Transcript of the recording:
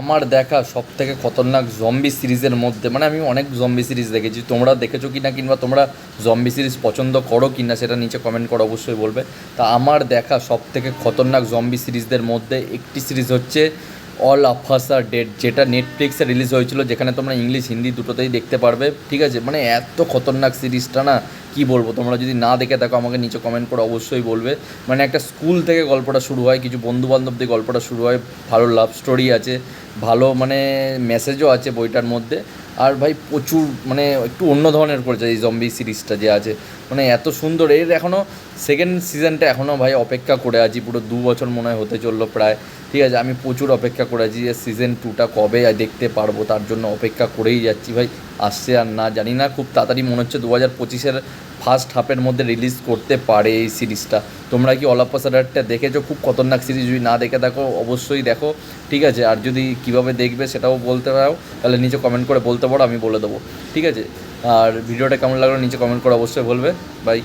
আমার দেখা সব থেকে খতরনাক জম্বি সিরিজের মধ্যে মানে আমি অনেক জম্বি সিরিজ দেখেছি। তোমরা দেখেছ কি না কিংবা তোমরা জম্বি সিরিজ পছন্দ করো কি না সেটা নিচে কমেন্ট করো অবশ্যই বলবে। তা আমার দেখা সব থেকে খতরনাক জম্বি সিরিজদের মধ্যে একটি সিরিজ হচ্ছে অল আফাস ডেড যেটা নেটফ্লিক্সে রিলিজ হয়েছিল, যেখানে তোমরা ইংলিশ হিন্দি দুটোতেই দেখতে পারবে। ঠিক আছে? মানে এত খতরনাক সিরিজটা না, কি বলব? তোমরা যদি না দেখে থাকো, আমাকে নিচে কমেন্ট করে অবশ্যই বলবে। মানে একটা স্কুল থেকে গল্পটা শুরু হয়, কিছু বন্ধু বান্ধব দিয়ে গল্পটা শুরু হয়, ভালো লাভ স্টোরি আছে। ভালো মানে মেসেজও আছে বইটার মধ্যে। আর ভাই প্রচুর মানে একটু অন্য ধরনের করেছে এই জম্বি সিরিজটা যে আছে। মানে এত সুন্দর। এর এখনও সেকেন্ড সিজনটা এখনও ভাই অপেক্ষা করে আছি। পুরো দু বছর মনে হয় হতে চলল প্রায়। ঠিক আছে, আমি প্রচুর অপেক্ষা করে আছি যে সিজন টুটা কবে দেখতে পারব, তার জন্য অপেক্ষা করেই যাচ্ছি ভাই। আসছে আর না, জানি না, খুব তাড়াতাড়ি মনে হচ্ছে দু হাজার পঁচিশের ফার্স্ট হাফের মধ্যে রিলিজ করতে পারে এই সিরিজটা তোমরা কি অলাপাসাডারটা দেখেছ? খুব খতরনাক সিরিজ যদি না দেখে থাকো, অবশ্যই দেখো। ঠিক আছে, আর যদি কীভাবে দেখবে সেটাও বলতে পারো। তাহলে নিচে কমেন্ট করে বলতে পারো, আমি বলে দেবো। ঠিক আছে? আর ভিডিওটা কেমন লাগল নিচে কমেন্ট করে অবশ্যই বলবে। বাই